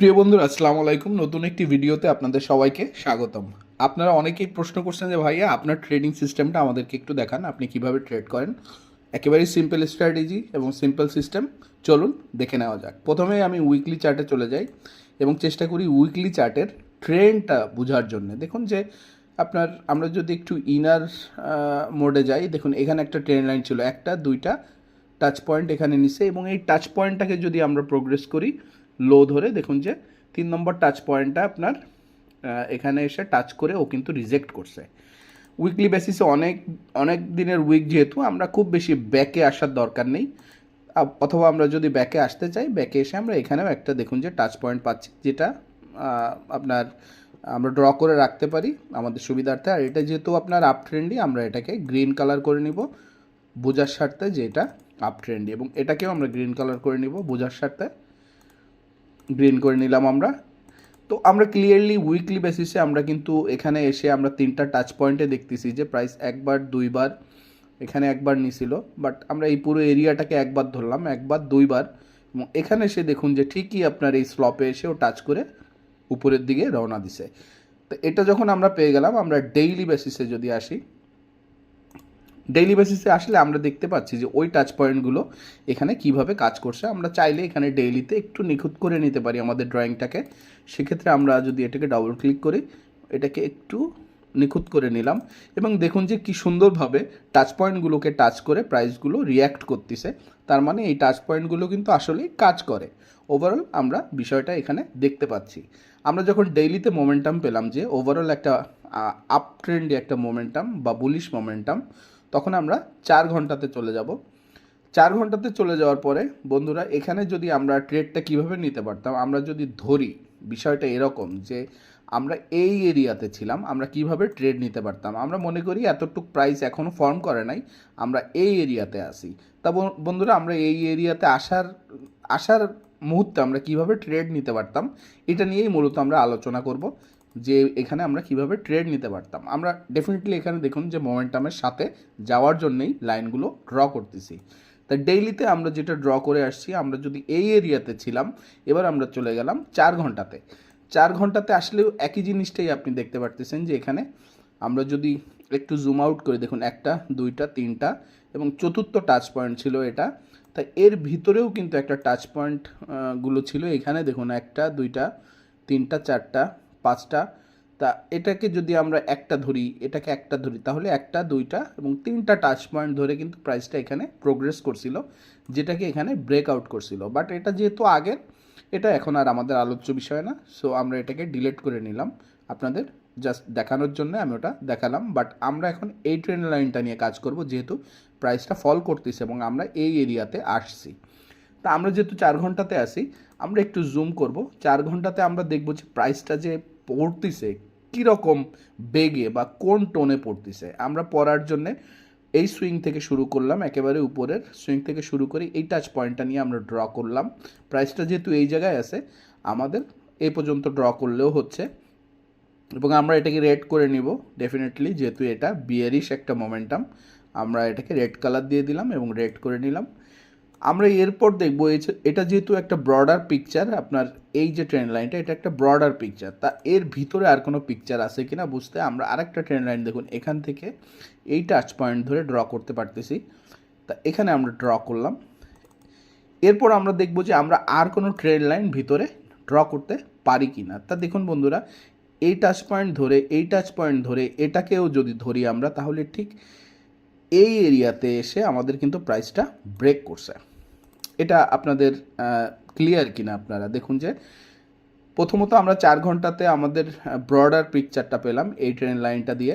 প্রিয় বন্ধুরা, আসসালামু আলাইকুম। নতুন একটি ভিডিওতে আপনাদের সবাইকে স্বাগতম। আপনারা অনেকেই প্রশ্ন করছেন যে, ভাইয়া, আপনার ট্রেডিং সিস্টেমটা আমাদেরকে একটু দেখান, আপনি কীভাবে ট্রেড করেন? একেবারেই সিম্পল স্ট্র্যাটেজি এবং সিম্পল সিস্টেম চলুন, দেখে নেওয়া যাক। প্রথমে আমি উইকলি চার্টে চলে যাই এবং চেষ্টা করি উইকলি চার্টের ট্রেন্ডটা বোঝার জন্য। দেখুন যে, আপনার, আমরা যদি একটু ইনার মোডে যাই, দেখুন এখানে একটা ট্রেন লাইন ছিল। একটা, দুইটা টাচ পয়েন্ট এখানে নিছে এবং এই টাচ পয়েন্টটাকে যদি আমরা প্রোগ্রেস করি লো ধরে দেখুন যে তিন নম্বর টাচ পয়েন্টটা আপনার এখানে এসে টাচ করে ও কিন্তু রিজেক্ট করছে। উইকলি বেসিসে অনেক অনেক দিনের উইক যেহেতু, আমরা খুব বেশি ব্যাকে আসার দরকার নেই। অথবা আমরা যদি ব্যাকে আসতে চাই ব্যাকে এসে আমরা এখানেও একটা দেখুন যে টাচ পয়েন্ট পাচ্ছি, যেটা আপনার আমরা ড্র করে রাখতে পারি আমাদের সুবিধার্থে। আর এটা যেহেতু আপনার আপ ট্রেন্ডি আমরা এটাকে গ্রিন কালার করে নিব, বোঝার স্বার্থে যে এটা আপ ট্রেন্ডি এবং এটাকেও আমরা গ্রিন কালার করে নিব, বোঝার স্বার্থে। গ্রিন করে নিলাম আমরা। তো আমরা ক্লিয়ারলি উইকলি বেসিসে আমরা কিন্তু এখানে এসে আমরা তিনটা টাচ পয়েন্টে দেখতেছি যে প্রাইস একবার, দুইবার এখানে একবার নিছিল। বাট আমরা এই পুরো এরিয়াটাকে একবার ধরলাম, একবার, দুইবার। এবং এখানে এসে দেখুন যে ঠিকই আপনার এই স্লপে এসেও টাচ করে উপরের দিকে রওনা দিছে। তো এটা যখন আমরা পেয়ে গেলাম, আমরা ডেইলি বেসিসে যদি আসি ডেইলি বেসিসে আসলে আমরা দেখতে পাচ্ছি যে ওই টাচ পয়েন্টগুলো এখানে কীভাবে কাজ করছে। আমরা চাইলে এখানে ডেইলিতে একটু নিখুঁত করে নিতে পারি আমাদের ড্রয়িংটাকে সেক্ষেত্রে আমরা যদি এটাকে ডাবল ক্লিক করি, এটাকে একটু নিখুঁত করে নিলাম। এবং দেখুন যে কি সুন্দরভাবে টাচ পয়েন্টগুলোকে টাচ করে প্রাইসগুলো রিয়্যাক্ট করতেছে। তার মানে এই টাচ পয়েন্টগুলো কিন্তু আসলেই কাজ করে। ওভারঅল আমরা বিষয়টা এখানে দেখতে পাচ্ছি। আমরা যখন ডেইলিতে মোমেন্টাম পেলাম যে ওভারঅল একটা আপ ট্রেন্ডে একটা মোমেন্টাম বা বুলিশ মোমেন্টাম তখন আমরা চার ঘন্টাতে চলে যাব। চার ঘন্টাতে চলে যাওয়ার পরে, বন্ধুরা, এখানে যদি আমরা ট্রেডটা কীভাবে নিতে পারতাম, আমরা যদি ধরি বিষয়টা এরকম যে, আমরা এই এরিয়াতে ছিলাম, আমরা কীভাবে ট্রেড নিতে পারতাম, আমরা মনে করি এতটুক প্রাইস এখনও ফর্ম করে নাই, আমরা এই এরিয়াতে আসি তা বন- বন্ধুরা, আমরা এই এরিয়াতে আসার আসার মুহূর্তে আমরা কীভাবে ট্রেড নিতে পারতাম, এটা নিয়েই মূলত আমরা আলোচনা করব। যে এখানে আমরা কীভাবে ট্রেড নিতে পারতাম। আমরা ডেফিনেটলি এখানে দেখুন যে মোমেন্টামের সাথে যাওয়ার জন্যই লাইনগুলো ড্র করতেছি। তা ডেইলিতে আমরা যেটা ড্র করে আসছি, আমরা যদি এই এরিয়াতে ছিলাম, এবার আমরা চলে গেলাম চার ঘন্টাতে। চার ঘন্টাতে আসলেও একই জিনিসটাই আপনি দেখতে পারতেছেন যে এখানে আমরা যদি একটু জুম আউট করে, দেখুন একটা, দুইটা, তিনটা এবং চতুর্থ টাচ পয়েন্ট ছিল এটা। তা এর ভিতরেও কিন্তু একটা টাচ পয়েন্টগুলো ছিল। এখানে দেখুন একটা, দুইটা, তিনটা, চারটা পাঁচটা, তা এটাকে যদি আমরা একটা ধরি, এটাকে একটা ধরি, তাহলে একটা, দুইটা এবং তিনটা টাচ পয়েন্ট ধরে কিন্তু প্রাইসটা এখানে প্রোগ্রেস করছিল, যেটাকে এখানে ব্রেক আউট করছিল। বাট এটা যেহেতু আগের, এটা এখন আর আমাদের আলোচ্য বিষয় না সো আমরা এটাকে ডিলিট করে নিলাম। আপনাদের জাস্ট দেখানোর জন্য আমি ওটা দেখালাম বাট আমরা এখন এই ট্রেন লাইনটা নিয়ে কাজ করব, যেহেতু প্রাইসটা ফল করতেছে এবং আমরা এই এরিয়াতে আসছি। তা আমরা যেহেতু চার ঘন্টাতে আসি আমরা একটু জুম করব। চার ঘন্টাতে আমরা দেখব যে প্রাইসটা যে পড়তেছে, কীরকম বেগে বা কোন টোনে পড়তেছে। আমরা পড়ার জন্যে এই সুইং থেকে শুরু করলাম, একেবারে উপরের সুইং থেকে শুরু করে এই টাচ পয়েন্টটা নিয়ে আমরা ড্র করলাম। প্রাইসটা যেহেতু এই জায়গায় আছে, আমাদের এই পর্যন্ত ড্র করলেও হচ্ছে। এবং আমরা এটাকে রেড করে নিব ডেফিনেটলি যেহেতু এটা বিয়ারিশ একটা মোমেন্টাম আমরা এটাকে রেড কালার দিয়ে দিলাম এবং রেড করে নিলাম। আমরা এরপর দেখব এটা যেহেতু একটা ব্রডার পিকচার আপনার এই যে ট্রেন লাইনটা এটা একটা ব্রডার পিকচার তা এর ভিতরে আর কোনো পিকচার আছে কি না বুঝতে আমরা আরেকটা ট্রেন লাইন দেখুন, এখান থেকে এই টাচ পয়েন্ট ধরে ড্র করতে পারতেছি। তা এখানে আমরা ড্র করলাম। এরপর আমরা দেখব যে আমরা আর কোনো ট্রেন লাইন ভিতরে ড্র করতে পারি কি না তা দেখুন বন্ধুরা, এই টাচ পয়েন্ট ধরে, এই টাচ পয়েন্ট ধরে, এটাকেও যদি ধরি আমরা, তাহলে ঠিক এই এরিয়াতে এসে আমাদের কিন্তু প্রাইসটা ব্রেক করছে। এটা আপনাদের ক্লিয়ার কিনা আপনারা? দেখুন যে, প্রথমত আমরা চার ঘন্টাতে আমাদের ব্রডার পিকচারটা পেলাম এই ট্রেন লাইনটা দিয়ে।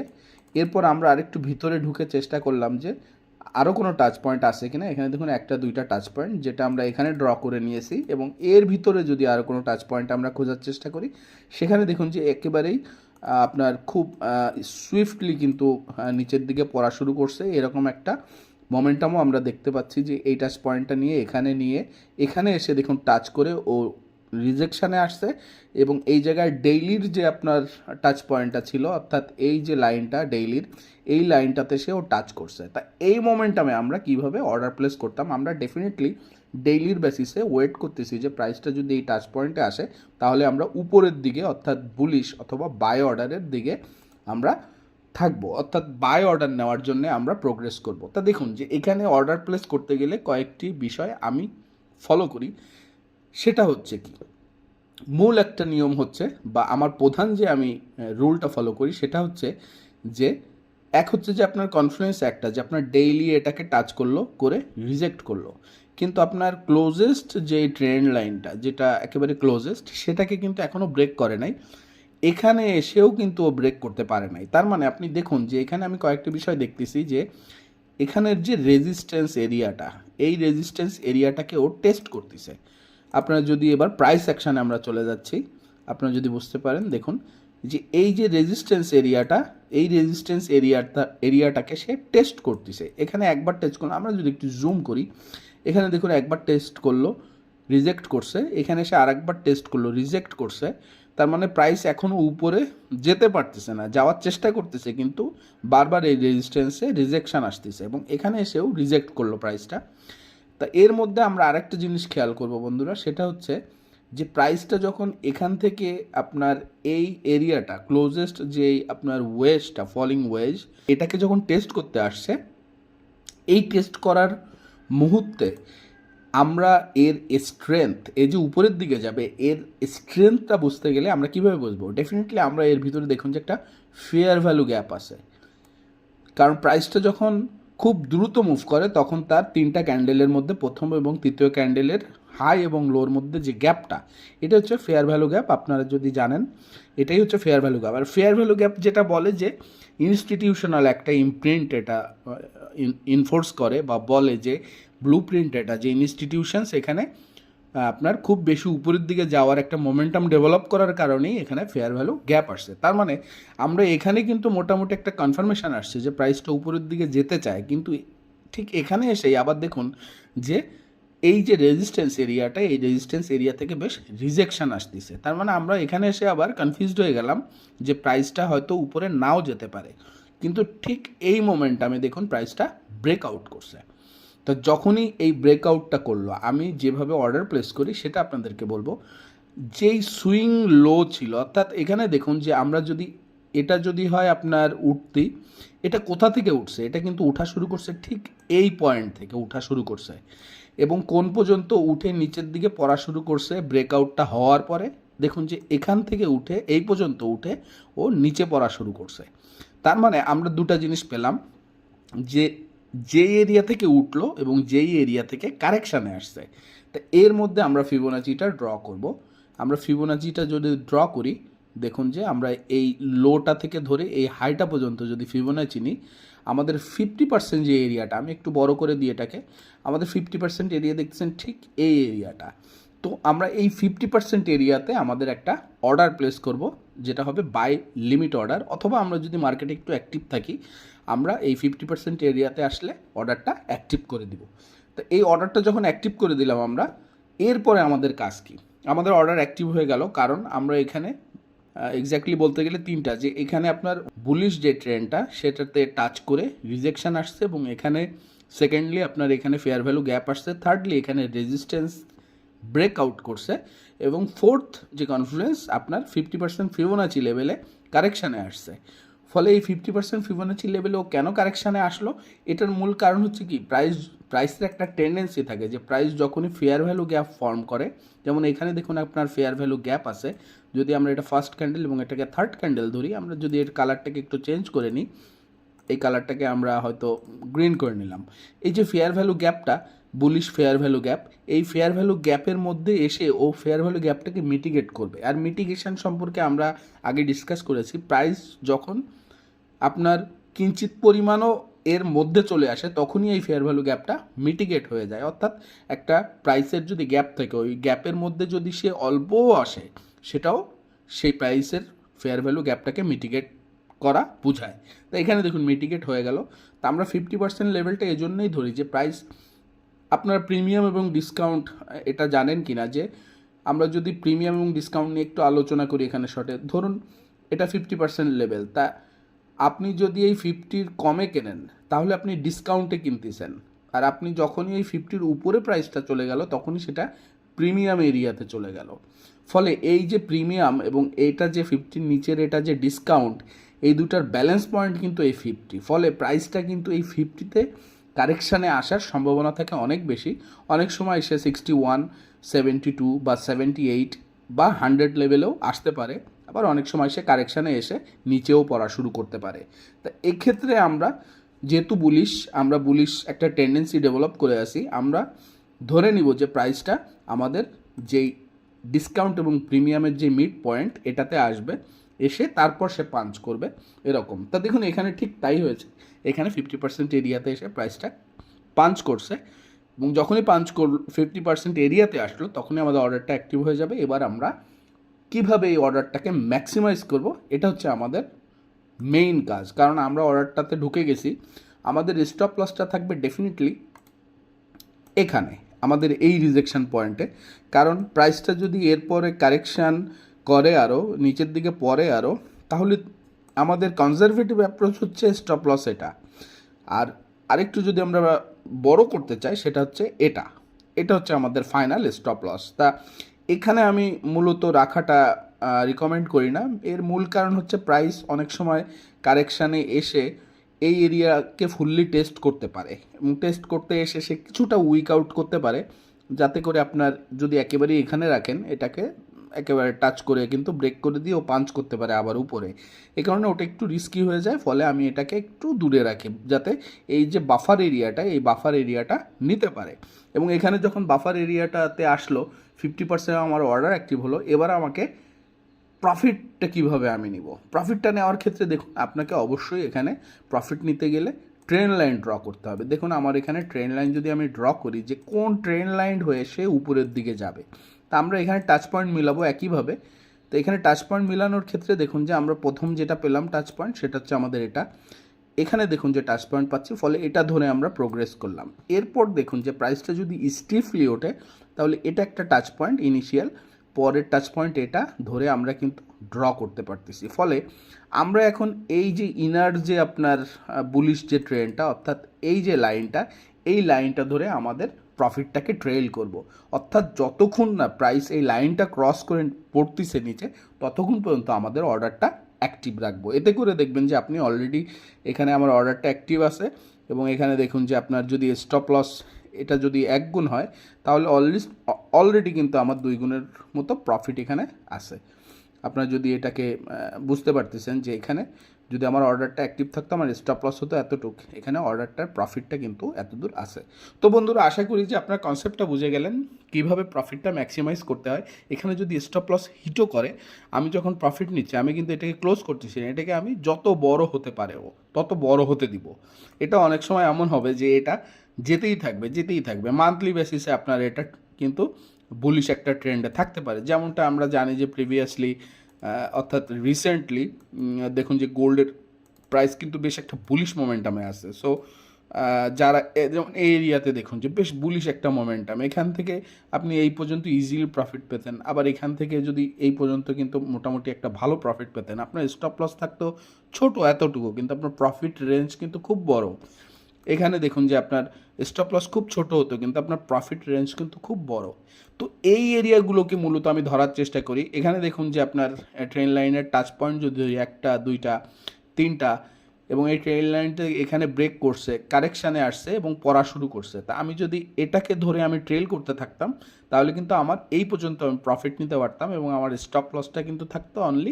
এরপর আমরা আরেকটু ভিতরে ঢুকে চেষ্টা করলাম যে আরও কোনো টাচ পয়েন্ট আছে কিনা? এখানে দেখুন একটা, দুইটা টাচ পয়েন্ট যেটা আমরা এখানে ড্র করে নিয়েছি এবং এর ভিতরে যদি আরও কোনো টাচ পয়েন্ট আমরা খোঁজার চেষ্টা করি, সেখানে দেখুন যে একেবারেই আপনার খুব সুইফটলি কিন্তু নিচের দিকে পড়া শুরু করছে। এরকম একটা মোমেন্টামও আমরা দেখতে পাচ্ছি যে এই টাচ পয়েন্টটা নিয়ে এখানে নিয়ে, এখানে এসে দেখুন টাচ করে ও রিজেকশানে আসছে এবং এই জায়গায় ডেইলির যে আপনার টাচ পয়েন্টটা ছিল, অর্থাৎ এই যে লাইনটা ডেইলির এই লাইনটাতে সেও টাচ করছে। তা এই মোমেন্টামে আমরা কীভাবে অর্ডার প্লেস করতাম? আমরা ডেফিনেটলি ডেইলির বেসিসে ওয়েট করতেছি যে প্রাইসটা যদি এই টাচ পয়েন্টে আসে, তাহলে আমরা উপরের দিকে, অর্থাৎ বুলিশ অথবা বাই অর্ডারের দিকে আমরা থাকব। অর্থাৎ বাই অর্ডার নেওয়ার জন্য আমরা প্রোগ্রেস করব। তা দেখুন যে এখানে অর্ডার প্লেস করতে গেলে কয়েকটি বিষয় আমি ফলো করি। সেটা হচ্ছে কি? মূল একটা নিয়ম হচ্ছে বা আমার প্রধান যে আমি রুলটা ফলো করি সেটা হচ্ছে যে, এক হচ্ছে যে আপনার কনফিডেন্স একটা, যে আপনার ডেইলি এটাকে টাচ করল, করে রিজেক্ট করল। কিন্তু আপনার ক্লোজেস্ট যে ট্রেন্ড লাইনটা যেটা একেবারে ক্লোজেস্ট সেটাকে কিন্তু এখনও ব্রেক করে নাই। এখানে এসেও কিন্তু ও ব্রেক করতে পারে নাই। তার মানে আপনি দেখুন যে এখানে আমি কয়েকটি বিষয় দেখতেছি যে, এখানের যে রেজিস্ট্যান্স এরিয়াটা এই রেজিস্ট্যান্স এরিয়াটাকে ও টেস্ট করতেছে। আপনারা যদি এবার প্রাইস অ্যাকশানে আমরা চলে যাচ্ছি, আপনারা যদি বুঝতে পারেন, দেখুন, যে এই যে রেজিস্ট্যান্স এরিয়াটা এই রেজিস্ট্যান্স এরিয়াটা এরিয়াটাকে সে টেস্ট করতেছে। এখানে একবার টেস্ট করল, আমরা যদি একটু জুম করি, এখানে দেখুন একবার টেস্ট করল রিজেক্ট করছে, এখানে সে আরেকবার টেস্ট করল রিজেক্ট করছে, তার মানে প্রাইস এখনও উপরে যেতে পারতেছে না, যাওয়ার চেষ্টা করতেছে, কিন্তু বারবার এই রেজিস্ট্যান্সে রিজেকশান আসতেছে এবং এখানে এসেও রিজেক্ট করল প্রাইসটা তা এর মধ্যে আমরা আরেকটা জিনিস খেয়াল করব বন্ধুরা, সেটা হচ্ছে যে প্রাইসটা যখন এখান থেকে আপনার এই এরিয়াটা ক্লোজেস্ট যে আপনার ওয়েজটা ফলিং ওয়েজ এটাকে যখন টেস্ট করতে আসছে, এই টেস্ট করার মুহূর্তে আমরা এর স্ট্রেংথ এই যে উপরের দিকে যাবে, এর স্ট্রেংথটা বুঝতে গেলে আমরা কীভাবে বুঝব? ডেফিনেটলি আমরা এর ভিতরে দেখুন যে একটা ফেয়ার ভ্যালু গ্যাপ আছে। কারণ প্রাইসটা যখন খুব দ্রুত মুভ করে, তখন তার তিনটা ক্যান্ডেলের মধ্যে প্রথম এবং তৃতীয় ক্যান্ডেলের হাই এবং লোর মধ্যে যে গ্যাপটা এটা হচ্ছে ফেয়ার ভ্যালু গ্যাপ আপনারা যদি জানেন, এটাই হচ্ছে ফেয়ার ভ্যালু গ্যাপ আর ফেয়ার ভ্যালু গ্যাপ যেটা বলে যে ইনস্টিটিউশনাল একটা ইমপ্রিন্ট এটা ইনফোর্স করে বা বলে যে ব্লু প্রিন্ট এটা, যে ইনস্টিটিউশন সেখানে আপনার খুব বেশি উপরের দিকে যাওয়ার একটা মোমেন্টাম ডেভেলপ করার কারণেই এখানে ফেয়ার ভ্যালু গ্যাপ আসছে। তার মানে আমরা এখানে কিন্তু মোটামুটি একটা কনফার্মেশন আসছে যে প্রাইসটা উপরের দিকে যেতে চায়। কিন্তু ঠিক এখানে এসেই আবার দেখুন যে এই যে রেজিস্ট্যান্স এরিয়াটা এই রেজিস্ট্যান্স এরিয়া থেকে বেশ রিজেকশন আসতেছে। তার মানে আমরা এখানে এসে আবার কনফিউজড হয়ে গেলাম যে প্রাইসটা হয়তো উপরে নাও যেতে পারে। কিন্তু ঠিক এই মোমেন্টামে দেখুন প্রাইসটা ব্রেকআউট করছে। তো যখনই এই ব্রেকআউটটা করল, আমি যেভাবে অর্ডার প্লেস করি সেটা আপনাদেরকে বলব। যেই সুইং লো ছিল, অর্থাৎ এখানে দেখুন যে আমরা যদি, এটা যদি হয় আপনার উঠতি, এটা কোথা থেকে উঠছে? এটা কিন্তু উঠা শুরু করছে ঠিক এই পয়েন্ট থেকে উঠা শুরু করছে। এবং কোন পর্যন্ত উঠে নিচের দিকে পড়া শুরু করছে ব্রেকআউটটা হওয়ার পরে, দেখুন যে এখান থেকে উঠে, এই পর্যন্ত উঠে ও নিচে পড়া শুরু করছে। তার মানে আমরা দুটা জিনিস পেলাম, যে যে এরিয়া থেকে উঠল এবং যেই এরিয়া থেকে কারেকশানে আসছে। তা এর মধ্যে আমরা ফিবোনাচিটা ড্র করব। আমরা ফিবোনাচিটা যদি ড্র করি, দেখুন যে আমরা এই লোটা থেকে ধরে এই হাইটা পর্যন্ত যদি ফিবোনাচি নিই, আমাদের ফিফটি পার্সেন্ট যে এরিয়াটা আমি একটু বড় করে দিয়ে এটাকে, আমাদের ফিফটি পার্সেন্ট এরিয়া দেখছেন ঠিক এই এরিয়াটা তো আমরা এই ফিফটি পার্সেন্ট এরিয়াতে আমাদের একটা অর্ডার প্লেস করব, যেটা হবে বাই লিমিট অর্ডার অথবা আমরা যদি মার্কেটে একটু অ্যাক্টিভ থাকি, আমরা এই ফিফটি পার্সেন্ট এরিয়াতে আসলে অর্ডারটা অ্যাক্টিভ করে দিব। তো এই অর্ডারটা যখন অ্যাক্টিভ করে দিলাম আমরা, এরপরে আমাদের কাজ কি? আমাদের অর্ডার অ্যাক্টিভ হয়ে গেল, কারণ আমরা এখানে এক্স্যাক্টলি বলতে গেলে তিনটা, যে এখানে আপনার বুলিশ যে ট্রেনটা সেটাতে টাচ করে রিজেকশন আসছে এবং এখানে সেকেন্ডলি আপনার এখানে ফেয়ার ভ্যালু গ্যাপ আসছে থার্ডলি এখানে রেজিস্ট্যান্স ব্রেক আউট করছে, এবং ফোর্থ যে কনফিডেন্স আপনার ফিফটি পার্সেন্ট ফিবোনাচি লেভেলে কারেকশানে আসছে। ফলে এই ফিফটি পার্সেন্ট ফিবোনাচি লেভেলে ও কেন কারেকশানে আসলো? এটার মূল কারণ হচ্ছে কি প্রাইস প্রাইসের একটা টেন্ডেন্সি থাকে যে প্রাইস যখনই ফেয়ার ভ্যালু গ্যাপ ফর্ম করে, যেমন এখানে দেখুন আপনার ফেয়ার ভ্যালু গ্যাপ আছে, যদি আমরা এটা ফার্স্ট ক্যান্ডেল এবং এটাকে থার্ড ক্যান্ডেল ধরি, আমরা যদি এর কালারটাকে একটু চেঞ্জ করে নিই, এই কালারটাকে আমরা হয়তো গ্রিন করে নিলাম। এই যে ফেয়ার ভ্যালু গ্যাপটা বুলিশ ফেয়ার ভ্যালু গ্যাপ এই ফেয়ার ভ্যালু গ্যাপের মধ্যে এসে ও ফেয়ার ভ্যালু গ্যাপটাকে মিটিগেট করবে। আর মিটিগেশন সম্পর্কে আমরা আগে ডিসকাস করেছি প্রাইস যখন আপনার কিঞ্চিত পরিমাণও এর মধ্যে চলে আসে, তখনই এই ফেয়ার ভ্যালু গ্যাপটা মিটিগেট হয়ে যায়। অর্থাৎ একটা প্রাইসের যদি গ্যাপ থাকে, ওই গ্যাপের মধ্যে যদি সে অল্পও আসে, সেটাও সেই প্রাইসের ফেয়ার ভ্যালু গ্যাপটাকে মিটিগেট করা বোঝায়। তো এখানে দেখুন মিটিগেট হয়ে গেল। তা আমরা ফিফটি পার্সেন্ট লেভেলটা এই জন্যই ধরি যে প্রাইস আপনার প্রিমিয়াম এবং ডিসকাউন্ট, এটা জানেন কি না যে আমরা যদি প্রিমিয়াম এবং ডিসকাউন্ট নিয়ে একটু আলোচনা করি এখানে শর্টে ধরুন এটা ফিফটি পার্সেন্ট লেভেল তা আপনি যদি এই ফিফটির কমে কেনেন, তাহলে আপনি ডিসকাউন্টে কিনতেছেন। আর আপনি যখনই এই ফিফটির উপরে প্রাইসটা চলে গেল, তখনই সেটা প্রিমিয়াম এরিয়াতে চলে গেল। ফলে এই যে প্রিমিয়াম এবং এইটা যে ফিফটির নিচের এটা যে ডিসকাউন্ট এই দুটার ব্যালেন্স পয়েন্ট কিন্তু এই ফিফটি ফলে প্রাইসটা কিন্তু এই ফিফটিতে কারেকশানে আসার সম্ভাবনা থাকে অনেক বেশি। অনেক সময় সে সিক্সটি ওয়ান সেভেন্টি টু বা সেভেন্টি এইট বা হান্ড্রেড লেভেলেও আসতে পারে। আবার অনেক সময় সে কারেকশানে এসে নিচেও পড়া শুরু করতে পারে। তা এক্ষেত্রে আমরা যেহেতু বুলিশ আমরা বুলিশ একটা টেন্ডেন্সি ডেভেলপ করে আসি, আমরা ধরে নিব যে প্রাইসটা আমাদের যেই ডিসকাউন্ট এবং প্রিমিয়ামের যে মিড পয়েন্ট এটাতে আসবে। এসে তারপর সে পাঞ্চ করবে, এরকম। তা দেখুন, এখানে ঠিক তাই হয়েছে। এখানে ফিফটি পার্সেন্ট এরিয়াতে এসে প্রাইসটা পাঞ্চ করছে এবং যখনই পাঞ্চ কর ফিফটি পার্সেন্ট এরিয়াতে আসলো, তখনই আমাদের অর্ডারটা অ্যাক্টিভ হয়ে যাবে। এবার আমরা কীভাবে এই অর্ডারটাকে ম্যাক্সিমাইজ করব, এটা হচ্ছে আমাদের মেইন কাজ। কারণ আমরা অর্ডারটাতে ঢুকে গেছি, আমাদের স্টপ লসটা থাকবে ডেফিনেটলি এখানে, আমাদের এই রিজেকশন পয়েন্টে কারণ প্রাইসটা যদি এরপরে কারেকশান করে আরও নিচের দিকে পরে আরও তাহলে আমাদের কনজারভেটিভ অ্যাপ্রোচ হচ্ছে স্টপ লস এটা। আর আরেকটু যদি আমরা বড় করতে চাই, সেটা হচ্ছে এটা। এটা হচ্ছে আমাদের ফাইনাল স্টপ লস তা এখানে আমি মূলত রাখাটা রিকমেন্ড করি না। এর মূল কারণ হচ্ছে প্রাইস অনেক সময় কারেকশানে এসে এই এরিয়াকে ফুললি টেস্ট করতে পারে। টেস্ট করতে এসে সে কিছুটা উইক আউট করতে পারে। যাতে করে আপনার যদি একেবারেই এখানে রাখেন, এটাকে একেবারে টাচ করে, কিন্তু ব্রেক করে দিয়ে ও পাঞ্চ করতে পারে আবার উপরে। এই কারণে ওটা একটু রিস্কি হয়ে যায়, ফলে আমি এটাকে একটু দূরে রাখি, যাতে এই যে বাফার এরিয়াটা এই বাফার এরিয়াটা নিতে পারে। এবং এখানে যখন বাফার এরিয়াটাতে আসলো ফিফটি পার্সেন্ট আমার অর্ডার অ্যাক্টিভ হলো, এবার আমাকে প্রফিটটা কীভাবে আমি নিব? প্রফিটটা নেওয়ার ক্ষেত্রে দেখুন, আপনাকে অবশ্যই এখানে প্রফিট নিতে গেলে ট্রেন লাইন ড্র করতে হবে। দেখুন, আমার এখানে ট্রেন লাইন যদি আমি ড্র করি, যে কোন ট্রেন লাইন হয়ে সে উপরের দিকে যাবে। তা আমরা এখানে টাচ পয়েন্ট মিলাবো একইভাবে। তো এখানে টাচ পয়েন্ট মিলানোর ক্ষেত্রে দেখুন যে আমরা প্রথম যেটা পেলাম টাচ পয়েন্ট সেটা হচ্ছে আমাদের এটা। এখানে দেখুন যে টাচ পয়েন্ট পাচ্ছি, ফলে এটা ধরে আমরা প্রোগ্রেস করলাম। এরপর দেখুন যে প্রাইসটা যদি স্টিফলি ওঠে, তাহলে এটা একটা টাচ পয়েন্ট ইনিশিয়াল পরের টাচ পয়েন্ট এটা ধরে আমরা কিন্তু ড্র করতে পারতেছি। ফলে আমরা এখন এই যে ইনার যে আপনার বুলিশ যে ট্রেনটা অর্থাৎ এই যে লাইনটা এই লাইনটা ধরে আমাদের প্রফিটটাকে ট্রেল করব। অর্থাৎ যতক্ষণ না প্রাইস এই লাইনটা ক্রস করে পড়তিছে নিচে, ততক্ষণ পর্যন্ত আমাদের অর্ডারটা অ্যাক্টিভ রাখব। এতে করে দেখবেন যে আপনি অলরেডি এখানে আমার অর্ডারটা অ্যাক্টিভ আছে এবং এখানে দেখুন যে আপনার যদি স্টপ লস এটা যদি এক গুণ হয়, তাহলে অলরেডি অলরেডি কিন্তু আমার দুই গুণের মতো প্রফিট এখানে আছে। আপনার যদি এটাকে বুঝতে পারতেছেন যে এখানে যদি আমার অর্ডারটা অ্যাক্টিভ থাকতো, আমার স্টপ লস হতো এতটুক। এখানে অর্ডারটার প্রফিটটা কিন্তু এতদূর আসে তো বন্ধুরা, আশা করি যে আপনার কনসেপ্টটা বুঝে গেলেন, কীভাবে প্রফিটটা ম্যাক্সিমাইজ করতে হয়। এখানে যদি স্টপ লস হিটও করে, আমি যখন প্রফিট নিচ্ছি, আমি কিন্তু এটাকে ক্লোজ করতেছি না। এটাকে আমি যত বড় হতে পারে ও, তত বড় হতে দিব। এটা অনেক সময় এমন হবে যে এটা যেতেই থাকবে যেতেই থাকবে। মান্থলি বেসিসে আপনার এটা কিন্তু বুলিশ একটা ট্রেন্ডে থাকতে পারে। যেমনটা আমরা জানি যে প্রিভিয়াসলি অর্থাৎ রিসেন্টলি দেখুন যে গোল্ডের প্রাইস কিন্তু বেশ একটা বুলিশ মোমেন্টামে আছে। সো যারা যেমন এই এরিয়াতে দেখুন যে বেশ বুলিশ একটা মোমেন্টাম এখান থেকে আপনি এই পর্যন্ত ইজিলি প্রফিট পেতেন। আবার এখান থেকে যদি এই পর্যন্ত কিন্তু মোটামুটি একটা ভালো প্রফিট পেতেন। আপনার স্টপ লস থাকতো ছোট এতটুকু, কিন্তু আপনার প্রফিট রেঞ্জ কিন্তু খুব বড়। এখানে দেখুন যে আপনার স্টপ লস খুব ছোট হতো, কিন্তু আপনার প্রফিট রেঞ্জ কিন্তু খুব বড়। তো এই এরিয়াগুলোকে মূলত আমি ধরার চেষ্টা করি। এখানে দেখুন যে আপনার ট্রেন লাইনের টাচ পয়েন্ট যদি একটা, দুইটা, তিনটা, এবং এই ট্রেন লাইনটা এখানে ব্রেক করছে কারেকশানে আসছে এবং পড়া শুরু করছে। তা আমি যদি এটাকে ধরে আমি ট্রেল করতে থাকতাম, তাহলে কিন্তু আমার এই পর্যন্ত আমি প্রফিট নিতে পারতাম এবং আমার স্টপ লসটা কিন্তু থাকতো অনলি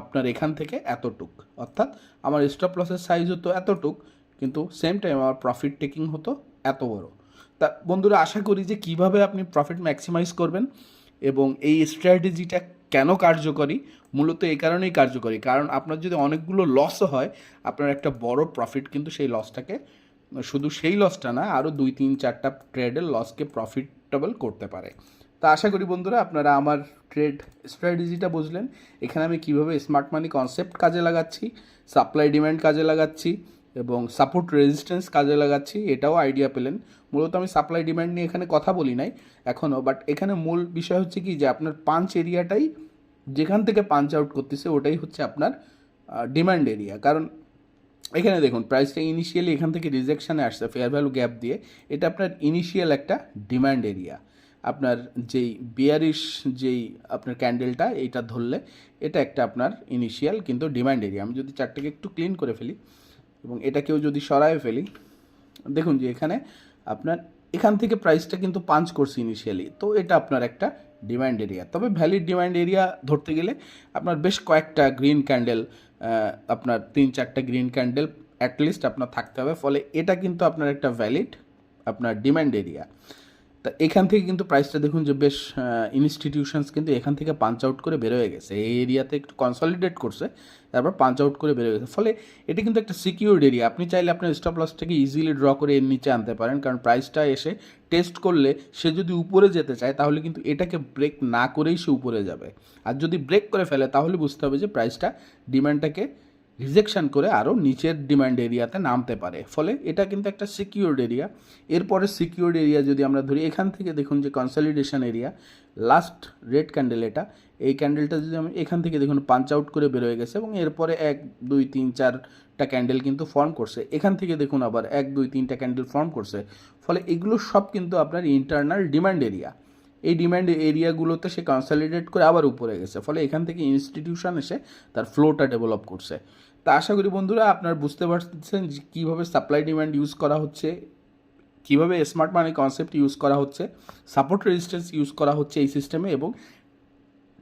আপনার এখান থেকে এতটুক। অর্থাৎ আমার স্টপ লসের সাইজ হতো এতটুক কিন্তু সেম টাইম আমার প্রফিট টেকিং হতো এত বড়। তা বন্ধুরা, আশা করি যে কীভাবে আপনি প্রফিট ম্যাক্সিমাইজ করবেন এবং এই স্ট্র্যাটেজিটা কেন কার্যকরী, মূলত এই কারণেই কার্যকরী। কারণ আপনার যদি অনেকগুলো লসও হয়, আপনার একটা বড় প্রফিট কিন্তু সেই লসটাকে শুধু সেই লসটা না আরও দুই, তিন, চারটা ট্রেডের লসকে প্রফিটেবল করতে পারে। তা আশা করি বন্ধুরা, আপনারা আমার ট্রেড স্ট্র্যাটেজিটা বুঝলেন। এখানে আমি কীভাবে স্মার্ট মানি কনসেপ্ট কাজে লাগাচ্ছি সাপ্লাই ডিমান্ড কাজে লাগাচ্ছি এবং সাপোর্ট রেজিস্ট্যান্স কাজে লাগাচ্ছি, এটাও আইডিয়া পেলেন। মূলত আমি সাপ্লাই ডিমান্ড নিয়ে এখানে কথা বলি নাই এখনও বাট এখানে মূল বিষয় হচ্ছে কি যে আপনার পাঞ্চ এরিয়াটাই যেখান থেকে পাঞ্চ আউট করতেছে, ওটাই হচ্ছে আপনার ডিমান্ড এরিয়া কারণ এখানে দেখুন প্রাইসটা ইনিশিয়ালি এখান থেকে রিজেকশানে আসছে ফেয়ার ভ্যালু গ্যাপ দিয়ে, এটা আপনার ইনিশিয়াল একটা ডিমান্ড এরিয়া আপনার যেই বিয়ারিশ যেই আপনার ক্যান্ডেলটা এইটা ধরলে, এটা একটা আপনার ইনিশিয়াল কিন্তু ডিমান্ড এরিয়া আমি যদি চারটাকে একটু ক্লিন করে ফেলি এবং এটাকেও যদি সরায় ফেলি, দেখুন যে এখানে আপনার, এখান থেকে প্রাইসটা কিন্তু পাঞ্চ করছে ইনিশিয়ালি তো এটা আপনার একটা ডিমান্ড এরিয়া তবে ভ্যালিড ডিমান্ড এরিয়া ধরতে গেলে আপনার বেশ কয়েকটা গ্রিন ক্যান্ডেল আপনার তিন চারটা গ্রিন ক্যান্ডেল অ্যাটলিস্ট আপনার থাকতে হবে, ফলে এটা কিন্তু আপনার একটা ভ্যালিড আপনার ডিমান্ড এরিয়া তা এখান থেকে কিন্তু প্রাইসটা দেখুন যে বেশ ইনস্টিটিউশনস কিন্তু এখান থেকে পাঞ্চ আউট করে বেরোয় গেছে। এই এরিয়াতে একটু কনসলিডেট করছে, তারপর পাঞ্চ আউট করে বেরোয় গেছে। ফলে এটা কিন্তু একটা সিকিউরড এরিয়া আপনি চাইলে আপনার স্টপ লসটাকে ইজিলি ড্র করে এর নিচে আনতে পারেন, কারণ প্রাইসটা এসে টেস্ট করলে সে যদি উপরে যেতে চায়, তাহলে কিন্তু এটাকে ব্রেক না করেই সে উপরে যাবে। আর যদি ব্রেক করে ফেলে, তাহলে বুঝতে হবে যে প্রাইসটা ডিমান্ডটাকে রিজেকশন করে আরও নিচের ডিমান্ড এরিয়াতে নামতে পারে। ফলে এটা কিন্তু একটা সিকিউরড এরিয়া এরপরে সিকিউরড এরিয়া যদি আমরা ধরি, এখান থেকে দেখুন যে consolidation area last red candle এটা। এই ক্যান্ডেলটা যদি আমি এখান থেকে দেখুন পাঞ্চ আউট করে বেরোয় গেছে এবং এরপরে এক, দুই, তিন, চারটা ক্যান্ডেল কিন্তু ফর্ম করছে। এখান থেকে দেখুন আবার এক, দুই, তিনটা ক্যান্ডেল ফর্ম করছে। ফলে এগুলো সব কিন্তু আপনার ইন্টারনাল ডিমান্ড এরিয়া এই ডিমান্ড এরিয়াগুলোতে সে কনসলিডেট করে আবার উপরে গেছে। ফলে এখান থেকে ইনস্টিটিউশন এসে তার ফ্লোটা ডেভেলপ করছে। তা আশা করি বন্ধুরা আপনার বুঝতে পারছেন কীভাবে সাপ্লাই ডিমান্ড ইউজ করা হচ্ছে, কীভাবে স্মার্ট মানি কনসেপ্ট ইউজ করা হচ্ছে সাপোর্ট রেজিস্ট্যান্স ইউজ করা হচ্ছে এই সিস্টেমে এবং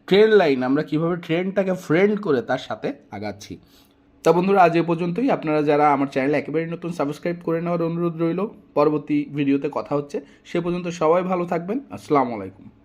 ট্রেন লাইন আমরা কীভাবে ট্রেনটাকে ফ্রেন্ড করে তার সাথে আগাচ্ছি। তা বন্ধুরা আজ এ পর্যন্তই। আপনারা যারা আমার চ্যানেল একেবারেই নতুন সাবস্ক্রাইব করে নেওয়ার অনুরোধ রইল, পরবর্তী ভিডিওতে কথা হচ্ছে। সে পর্যন্ত সবাই ভালো থাকবেন। আসসালামু আলাইকুম।